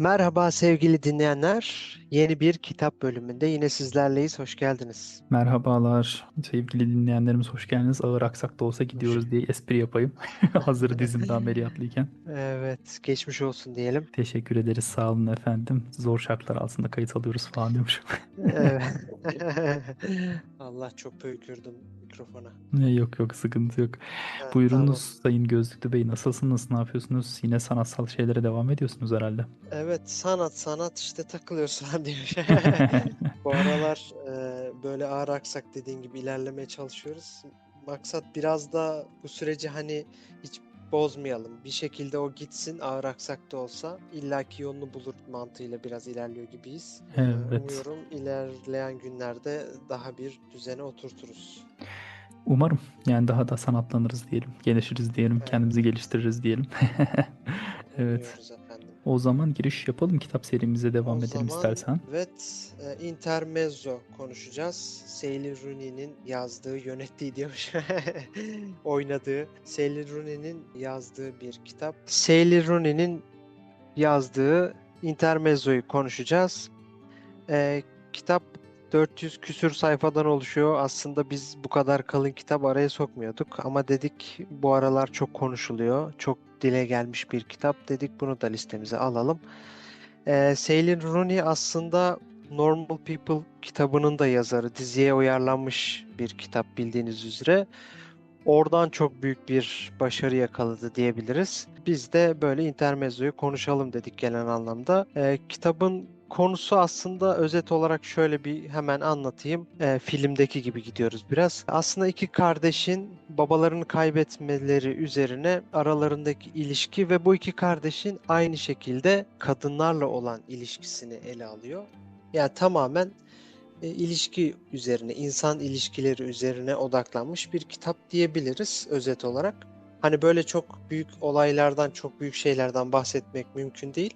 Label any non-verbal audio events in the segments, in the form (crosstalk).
Merhaba sevgili dinleyenler. Yeni bir kitap bölümünde yine sizlerleyiz. Hoş geldiniz. Merhabalar sevgili dinleyenlerimiz hoş geldiniz. Ağır aksak da olsa gidiyoruz diye espri yapayım. (laughs) Hazır dizimde (laughs) ameliyatlıyken. Evet, geçmiş olsun diyelim. Teşekkür ederiz sağ olun efendim. Zor şartlar altında kayıt alıyoruz falan diyormuşum. Evet. (laughs) Allah çok pöykürdüm mikrofona. Ne, Yok yok sıkıntı yok. Ha, Buyurunuz tamam. Sayın Gözlüklü Bey nasılsınız? Ne yapıyorsunuz? Yine sanatsal şeylere devam ediyorsunuz herhalde. Evet, sanat sanat işte takılıyoruz falan diyor. (laughs) (laughs) Bu aralar e, böyle ağır aksak dediğin gibi ilerlemeye çalışıyoruz. Maksat biraz da bu süreci hani hiç bozmayalım. Bir şekilde o gitsin ağır aksak da olsa illaki yolunu bulur mantığıyla biraz ilerliyor gibiyiz. E, Evet. umuyorum ilerleyen günlerde daha bir düzene oturturuz. Umarım yani daha da sanatlanırız diyelim. Gelişiriz diyelim. Evet. Kendimizi geliştiririz diyelim. (laughs) Evet. Umuyoruz. O zaman giriş yapalım kitap serimize devam O edelim zaman istersen. evet e, Intermezzo konuşacağız. Sally Rooney'nin yazdığı, yönettiği diyormuş. (laughs) oynadığı Sally Rooney'nin yazdığı bir kitap. Sally Rooney'nin yazdığı Intermezzo'yu konuşacağız. E, kitap 400 küsür sayfadan oluşuyor. Aslında biz bu kadar kalın kitap araya sokmuyorduk ama dedik bu aralar çok konuşuluyor. Çok dile gelmiş bir kitap. Dedik bunu da listemize alalım. Ee, Sailor Rooney aslında Normal People kitabının da yazarı. Diziye uyarlanmış bir kitap bildiğiniz üzere. Oradan çok büyük bir başarı yakaladı diyebiliriz. Biz de böyle intermezzoyu konuşalım dedik genel anlamda. Ee, kitabın konusu aslında özet olarak şöyle bir hemen anlatayım. Ee, filmdeki gibi gidiyoruz biraz. Aslında iki kardeşin babalarını kaybetmeleri üzerine aralarındaki ilişki ve bu iki kardeşin aynı şekilde kadınlarla olan ilişkisini ele alıyor. Yani tamamen e, ilişki üzerine, insan ilişkileri üzerine odaklanmış bir kitap diyebiliriz özet olarak. Hani böyle çok büyük olaylardan, çok büyük şeylerden bahsetmek mümkün değil.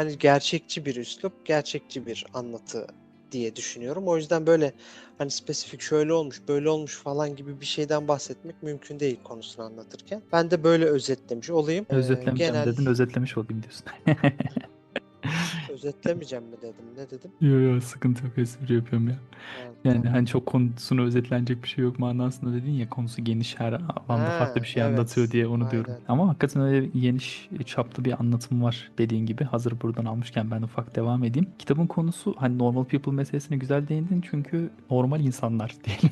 Hani gerçekçi bir üslup, gerçekçi bir anlatı diye düşünüyorum. O yüzden böyle hani spesifik şöyle olmuş, böyle olmuş falan gibi bir şeyden bahsetmek mümkün değil konusunu anlatırken. Ben de böyle özetlemiş olayım. Ee, Özetlemeyeceğim genel dedin, özetlemiş olayım diyorsun. (laughs) özetlemeyeceğim mi dedim, ne dedim? Yo yo sıkıntı yok espri yapıyorum ya. Ha, Yani tamam. hani çok konusunu özetlenecek bir şey yok manasında dedin ya konusu geniş her alanda Ha, farklı bir şey evet. anlatıyor diye onu diyorum. Aynen. Ama hakikaten öyle geniş çaplı bir anlatım var dediğin gibi. Hazır buradan almışken ben ufak devam edeyim. Kitabın konusu hani normal people meselesine güzel değindin çünkü normal insanlar (laughs) diyelim.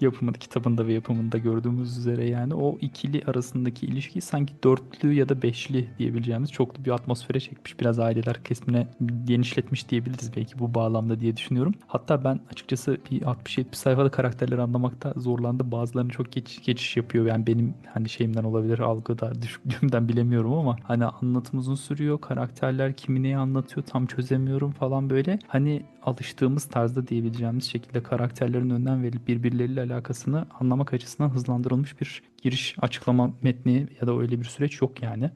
yapımında, kitabında ve yapımında gördüğümüz üzere yani o ikili arasındaki ilişki sanki dörtlü ya da beşli diyebileceğimiz çoklu bir atmosfere çekmiş. Biraz aileler kesimine genişletmiş diyebiliriz belki bu bağlamda diye düşünüyorum. Hatta ben açıkçası bir 60-70 sayfada karakterleri anlamakta zorlandım. Bazılarını çok geç, geçiş yapıyor. Yani benim hani şeyimden olabilir, algıda düşüklüğümden (laughs) bilemiyorum ama hani anlatım uzun sürüyor. Karakterler kimi neyi anlatıyor tam çözemiyorum falan böyle. Hani alıştığımız tarzda diyebileceğimiz şekilde karakterlerin önden verilip birbirleriyle alakasını anlamak açısından hızlandırılmış bir giriş açıklama metni ya da öyle bir süreç yok yani.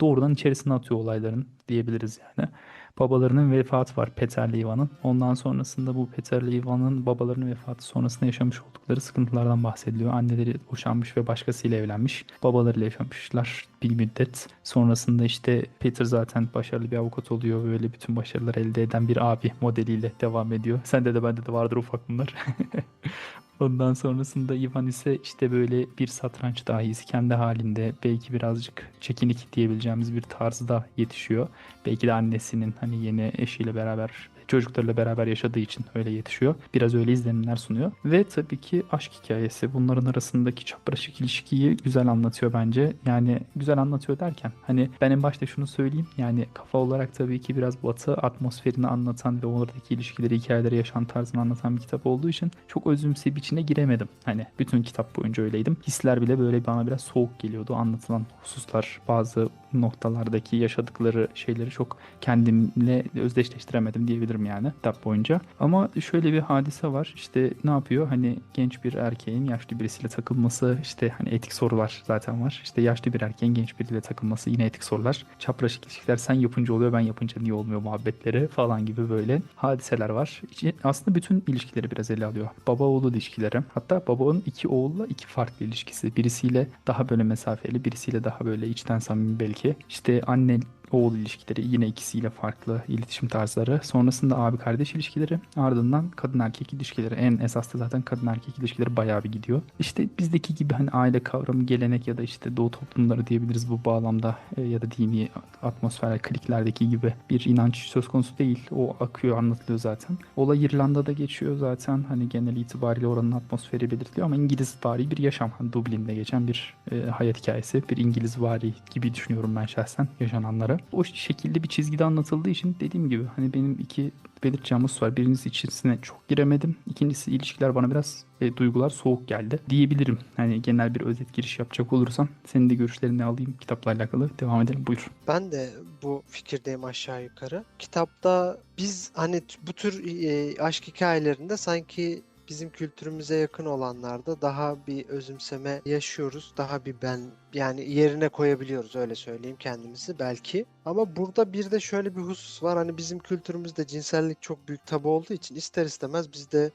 Doğrudan içerisine atıyor olayların diyebiliriz yani. Babalarının vefatı var Peter'le Ivan'ın. Ondan sonrasında bu Peter'le Ivan'ın babalarının vefatı sonrasında yaşamış oldukları sıkıntılardan bahsediliyor. Anneleri boşanmış ve başkasıyla evlenmiş. Babalarıyla yaşamışlar bir müddet. Sonrasında işte Peter zaten başarılı bir avukat oluyor. Böyle bütün başarıları elde eden bir abi modeliyle devam ediyor. Sende de bende de vardır ufak bunlar. (laughs) Ondan sonrasında Ivan ise işte böyle bir satranç dahisi kendi halinde belki birazcık çekinik diyebileceğimiz bir tarzda yetişiyor. Belki de annesinin hani yeni eşiyle beraber çocuklarıyla beraber yaşadığı için öyle yetişiyor. Biraz öyle izlenimler sunuyor. Ve tabii ki aşk hikayesi. Bunların arasındaki çapraşık ilişkiyi güzel anlatıyor bence. Yani güzel anlatıyor derken hani ben en başta şunu söyleyeyim. Yani kafa olarak tabii ki biraz batı atmosferini anlatan ve oradaki ilişkileri, hikayeleri, yaşam tarzını anlatan bir kitap olduğu için çok özümseyip içine giremedim. Hani bütün kitap boyunca öyleydim. Hisler bile böyle bana biraz soğuk geliyordu. Anlatılan hususlar, bazı noktalardaki yaşadıkları şeyleri çok kendimle özdeşleştiremedim diyebilirim yani kitap boyunca. Ama şöyle bir hadise var. İşte ne yapıyor? Hani genç bir erkeğin yaşlı birisiyle takılması işte hani etik sorular zaten var. İşte yaşlı bir erkeğin genç biriyle takılması yine etik sorular. Çapraşık ilişkiler sen yapınca oluyor ben yapınca niye olmuyor muhabbetleri falan gibi böyle hadiseler var. Aslında bütün ilişkileri biraz ele alıyor. Baba oğul ilişkileri. Hatta babanın iki oğulla iki farklı ilişkisi. Birisiyle daha böyle mesafeli, birisiyle daha böyle içten samimi belki. İşte anne oğul ilişkileri yine ikisiyle farklı iletişim tarzları. Sonrasında abi kardeş ilişkileri ardından kadın erkek ilişkileri. En esas da zaten kadın erkek ilişkileri bayağı bir gidiyor. İşte bizdeki gibi hani aile kavramı gelenek ya da işte doğu toplumları diyebiliriz bu bağlamda e, ya da dini atmosfer kliklerdeki gibi bir inanç söz konusu değil. O akıyor anlatılıyor zaten. Olay İrlanda'da geçiyor zaten. Hani genel itibariyle oranın atmosferi belirtiliyor ama İngiliz vari bir yaşam. Hani Dublin'de geçen bir e, hayat hikayesi. Bir İngiliz vari gibi düşünüyorum ben şahsen O şekilde bir çizgide anlatıldığı için dediğim gibi hani benim iki belirteceğim husus var. Birincisi içerisine çok giremedim. İkincisi ilişkiler bana biraz e, duygular soğuk geldi diyebilirim. Hani genel bir özet giriş yapacak olursam senin de görüşlerini alayım kitapla alakalı. Devam edelim buyur. Ben de bu fikirdeyim aşağı yukarı. Kitapta biz hani bu tür e, aşk hikayelerinde sanki bizim kültürümüze yakın olanlarda daha bir özümseme yaşıyoruz. Daha bir ben yani yerine koyabiliyoruz öyle söyleyeyim kendimizi belki. Ama burada bir de şöyle bir husus var. Hani bizim kültürümüzde cinsellik çok büyük tabu olduğu için ister istemez bizde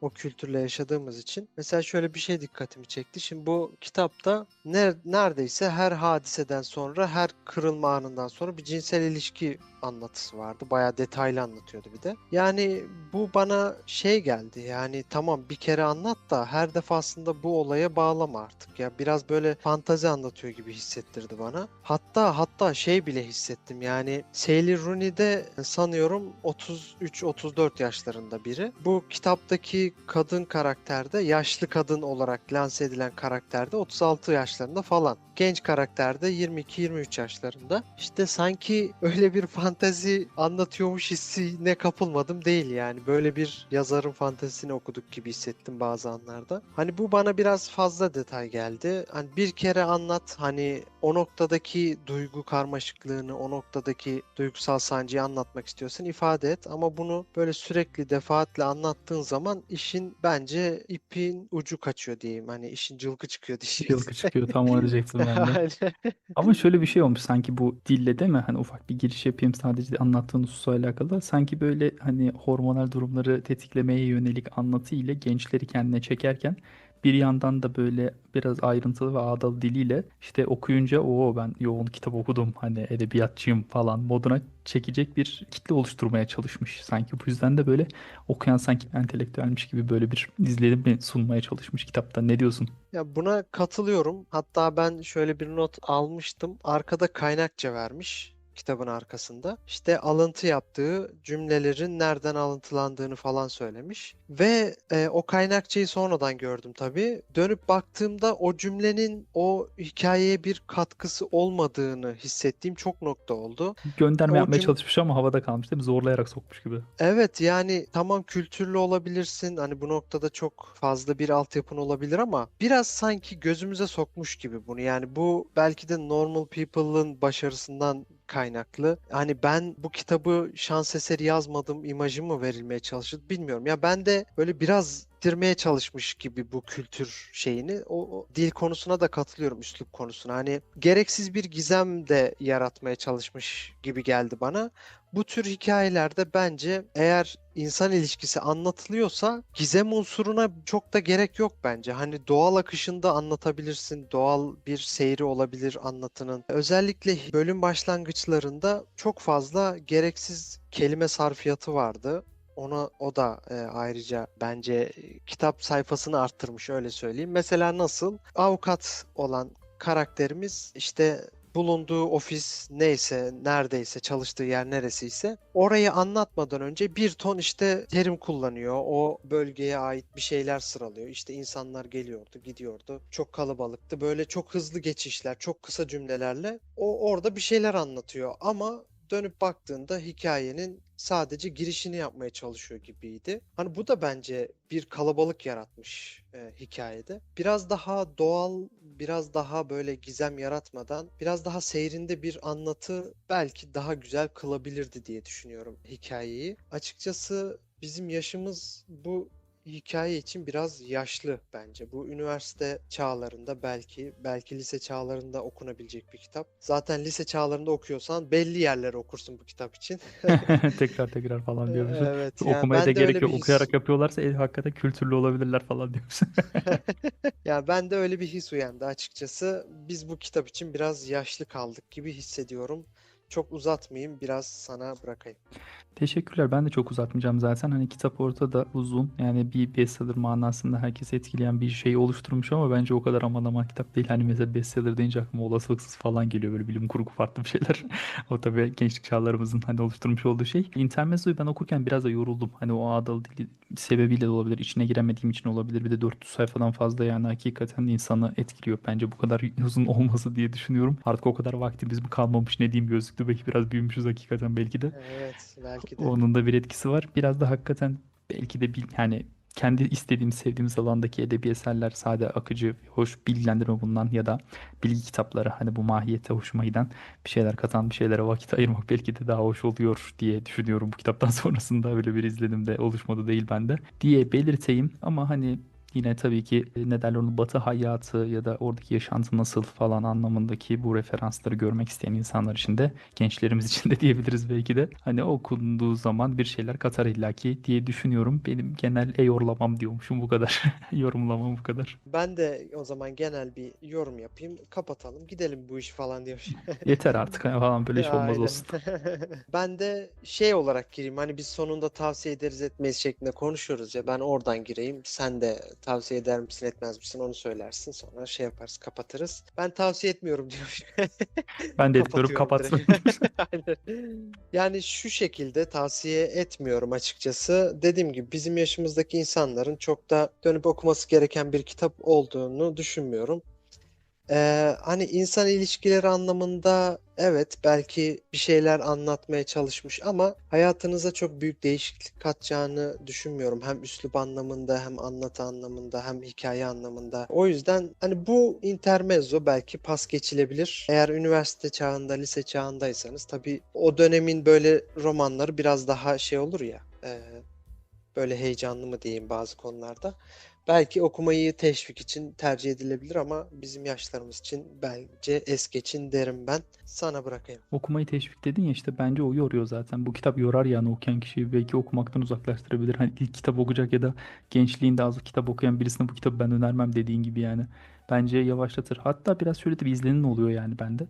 o kültürle yaşadığımız için. Mesela şöyle bir şey dikkatimi çekti. Şimdi bu kitapta ner neredeyse her hadiseden sonra, her kırılma anından sonra bir cinsel ilişki anlatısı vardı. Bayağı detaylı anlatıyordu bir de. Yani bu bana şey geldi. Yani tamam bir kere anlat da her defasında bu olaya bağlama artık. Ya biraz böyle fantazi anlatıyor gibi hissettirdi bana. Hatta hatta şey bile hissettim. Yani Sailor Rooney'de sanıyorum 33-34 yaşlarında biri. Bu kitaptaki kadın karakterde yaşlı kadın olarak lanse edilen karakterde 36 yaşlarında falan. Genç karakterde 22-23 yaşlarında. İşte sanki öyle bir fantezi anlatıyormuş hissine kapılmadım değil yani. Böyle bir yazarın fantezisini okuduk gibi hissettim bazı anlarda. Hani bu bana biraz fazla detay geldi. Hani bir kere anlat hani o noktadaki duygu karmaşıklığını, o noktadaki duygusal sancıyı anlatmak istiyorsan ifade et. Ama bunu böyle sürekli defaatle anlattığın zaman işin bence ipin ucu kaçıyor diyeyim. Hani işin cılkı çıkıyor diyeyim. Yılgı çıkıyor tam onu diyecektim ben de. (laughs) Ama şöyle bir şey olmuş sanki bu dille değil mi? Hani ufak bir giriş yapayım sadece anlattığın hususla alakalı. Sanki böyle hani hormonal durumları tetiklemeye yönelik anlatı ile gençleri kendine çekerken bir yandan da böyle biraz ayrıntılı ve ağdalı diliyle işte okuyunca o ben yoğun kitap okudum hani edebiyatçıyım falan moduna çekecek bir kitle oluşturmaya çalışmış. Sanki bu yüzden de böyle okuyan sanki entelektüelmiş gibi böyle bir izlenimi sunmaya çalışmış kitapta. Ne diyorsun? Ya buna katılıyorum. Hatta ben şöyle bir not almıştım. Arkada kaynakça vermiş kitabın arkasında. İşte alıntı yaptığı cümlelerin nereden alıntılandığını falan söylemiş. Ve e, o kaynakçayı sonradan gördüm tabii. Dönüp baktığımda o cümlenin o hikayeye bir katkısı olmadığını hissettiğim çok nokta oldu. Gönderme O yapmaya cüm- çalışmış ama havada kalmış değil mi? Zorlayarak sokmuş gibi. Evet yani tamam kültürlü olabilirsin. Hani bu noktada çok fazla bir altyapın olabilir ama biraz sanki gözümüze sokmuş gibi bunu. Yani bu belki de Normal People'ın başarısından kaynaklı. Hani ben bu kitabı şans eseri yazmadım imajı mı verilmeye çalışıldı bilmiyorum. Ya ben de böyle biraz dirmeye çalışmış gibi bu kültür şeyini. O, o dil konusuna da katılıyorum üslup konusuna. Hani gereksiz bir gizem de yaratmaya çalışmış gibi geldi bana. Bu tür hikayelerde bence eğer insan ilişkisi anlatılıyorsa gizem unsuruna çok da gerek yok bence. Hani doğal akışında anlatabilirsin. Doğal bir seyri olabilir anlatının. Özellikle bölüm başlangıçlarında çok fazla gereksiz kelime sarfiyatı vardı. Ona o da e, ayrıca bence e, kitap sayfasını arttırmış öyle söyleyeyim. Mesela nasıl? Avukat olan karakterimiz işte bulunduğu ofis neyse, neredeyse, çalıştığı yer neresiyse orayı anlatmadan önce bir ton işte terim kullanıyor. O bölgeye ait bir şeyler sıralıyor. İşte insanlar geliyordu, gidiyordu. Çok kalabalıktı. Böyle çok hızlı geçişler, çok kısa cümlelerle o orada bir şeyler anlatıyor ama dönüp baktığında hikayenin sadece girişini yapmaya çalışıyor gibiydi. Hani bu da bence bir kalabalık yaratmış e, hikayede. Biraz daha doğal, biraz daha böyle gizem yaratmadan, biraz daha seyrinde bir anlatı belki daha güzel kılabilirdi diye düşünüyorum hikayeyi. Açıkçası bizim yaşımız bu hikaye için biraz yaşlı bence. Bu üniversite çağlarında belki, belki lise çağlarında okunabilecek bir kitap. Zaten lise çağlarında okuyorsan belli yerleri okursun bu kitap için. (laughs) (laughs) Tekrar tekrar falan diyormuşsun. Evet, yani Okumaya da gerek yok. his- Okuyarak yapıyorlarsa e, hakikaten kültürlü olabilirler falan diyorsun. (laughs) Ya ben de öyle bir his uyandı açıkçası. Biz bu kitap için biraz yaşlı kaldık gibi hissediyorum. Çok uzatmayayım biraz sana bırakayım. Teşekkürler. Ben de çok uzatmayacağım zaten. Hani kitap ortada uzun. Yani bir bestseller manasında herkesi etkileyen bir şey oluşturmuş ama bence o kadar aman aman kitap değil. Hani mesela bestseller deyince aklıma olasılıksız falan geliyor. Böyle bilim kurgu farklı bir şeyler. (laughs) O tabii gençlik çağlarımızın hani oluşturmuş olduğu şey. Intermezzo'yu ben okurken biraz da yoruldum. Hani o ağdalı dili sebebiyle de olabilir. İçine giremediğim için olabilir. Bir de 400 sayfadan fazla yani hakikaten insanı etkiliyor. Bence bu kadar (laughs) uzun olması diye düşünüyorum. Artık o kadar vaktimiz mi kalmamış ne diyeyim gözlüklü. Belki biraz büyümüşüz hakikaten belki de. Evet belki de. Onun da bir etkisi var. Biraz da hakikaten belki de bil, yani kendi istediğimiz, sevdiğimiz alandaki edebi eserler sade, akıcı, hoş bilgilendirme bulunan ya da bilgi kitapları hani bu mahiyete hoşuma giden bir şeyler katan bir şeylere vakit ayırmak belki de daha hoş oluyor diye düşünüyorum bu kitaptan (laughs) sonrasında öyle bir izlenim de oluşmadı değil bende diye belirteyim ama hani Yine tabii ki e, ne derler onu batı hayatı ya da oradaki yaşantı nasıl falan anlamındaki bu referansları görmek isteyen insanlar için de gençlerimiz (laughs) için de diyebiliriz belki de. Hani okunduğu zaman bir şeyler katar illaki diye düşünüyorum. Benim genel e-yorlamam diyormuşum bu kadar. (laughs) Yorumlamam bu kadar. Ben de o zaman genel bir yorum yapayım. Kapatalım. Gidelim bu iş falan diyor. (laughs) Yeter artık hani falan böyle iş olmaz Aynen. olsun. Ben de şey olarak gireyim. Hani biz sonunda tavsiye ederiz etmeyiz şeklinde konuşuyoruz ya. Ben oradan gireyim. Sen de tavsiye eder misin etmez misin onu söylersin. Sonra şey yaparız kapatırız. Ben tavsiye etmiyorum diyor. Ben de Kapatıyorum kapatsın. (laughs) Yani şu şekilde tavsiye etmiyorum açıkçası. Dediğim gibi bizim yaşımızdaki insanların çok da dönüp okuması gereken bir kitap olduğunu düşünmüyorum. Ee, hani insan ilişkileri anlamında evet belki bir şeyler anlatmaya çalışmış ama hayatınıza çok büyük değişiklik katacağını düşünmüyorum. Hem üslup anlamında hem anlatı anlamında hem hikaye anlamında. O yüzden hani bu intermezzo belki pas geçilebilir. Eğer üniversite çağında, lise çağındaysanız tabii o dönemin böyle romanları biraz daha şey olur ya e, böyle heyecanlı mı diyeyim bazı konularda. Belki okumayı teşvik için tercih edilebilir ama bizim yaşlarımız için bence es geçin derim ben. Sana bırakayım. Okumayı teşvik dedin ya işte bence o yoruyor zaten. Bu kitap yorar yani okuyan kişiyi belki okumaktan uzaklaştırabilir. Hani ilk kitap okuyacak ya da gençliğinde az kitap okuyan birisine bu kitabı ben önermem dediğin gibi yani. Bence yavaşlatır. Hatta biraz şöyle de bir izlenim oluyor yani bende.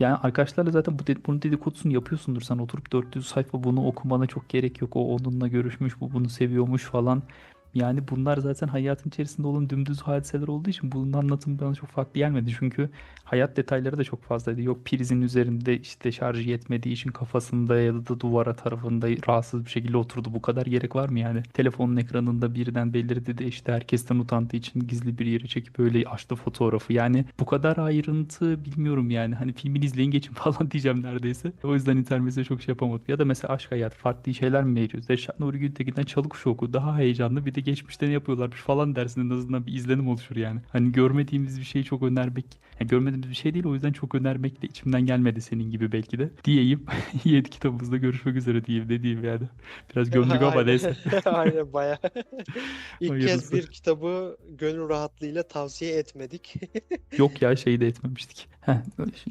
Yani arkadaşlarla zaten bu dedi, bunun dedikodusunu yapıyorsundur. Sen oturup 400 sayfa bunu okumana çok gerek yok. O onunla görüşmüş, bu bunu seviyormuş falan. Yani bunlar zaten hayatın içerisinde olan dümdüz hadiseler olduğu için bunun anlatımı bana çok farklı gelmedi. Çünkü hayat detayları da çok fazlaydı. Yok prizin üzerinde işte şarjı yetmediği için kafasında ya da duvara tarafında rahatsız bir şekilde oturdu. Bu kadar gerek var mı yani? Telefonun ekranında birden belirdi de işte herkesten utandığı için gizli bir yere çekip öyle açtı fotoğrafı. Yani bu kadar ayrıntı bilmiyorum yani. Hani filmini izleyin geçin (laughs) falan diyeceğim neredeyse. O yüzden intermezzo çok şey yapamadım. Ya da mesela aşk hayat farklı şeyler mi veriyoruz? Reşat Nuri Gültekin'den Çalık Şoku daha heyecanlı bir de geçmişte ne yapıyorlarmış falan dersin en azından bir izlenim oluşur yani. Hani görmediğimiz bir şeyi çok önermek, yani görmediğimiz bir şey değil o yüzden çok önermek de içimden gelmedi senin gibi belki de. Diyeyim. (laughs) Yedi kitabımızda görüşmek üzere diyeyim dediğim yani. Biraz (laughs) gömdük ama neyse. (laughs) Aynen bayağı. İlk kez bir kitabı gönül rahatlığıyla tavsiye etmedik. Yok ya şeyi de etmemiştik. Heh,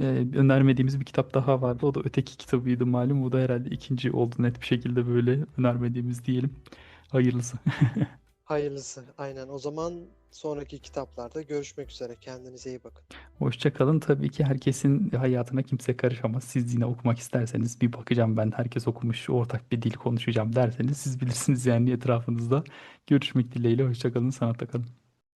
e, önermediğimiz bir kitap daha vardı. O da öteki kitabıydı malum. O da herhalde ikinci oldu net bir şekilde böyle önermediğimiz diyelim. Hayırlısı. (laughs) Hayırlısı. Aynen. O zaman sonraki kitaplarda görüşmek üzere. Kendinize iyi bakın. Hoşça kalın. Tabii ki herkesin hayatına kimse karışamaz. Siz yine okumak isterseniz bir bakacağım ben. Herkes okumuş, ortak bir dil konuşacağım derseniz siz bilirsiniz yani etrafınızda. Görüşmek dileğiyle. Hoşça kalın. Sanatta kalın.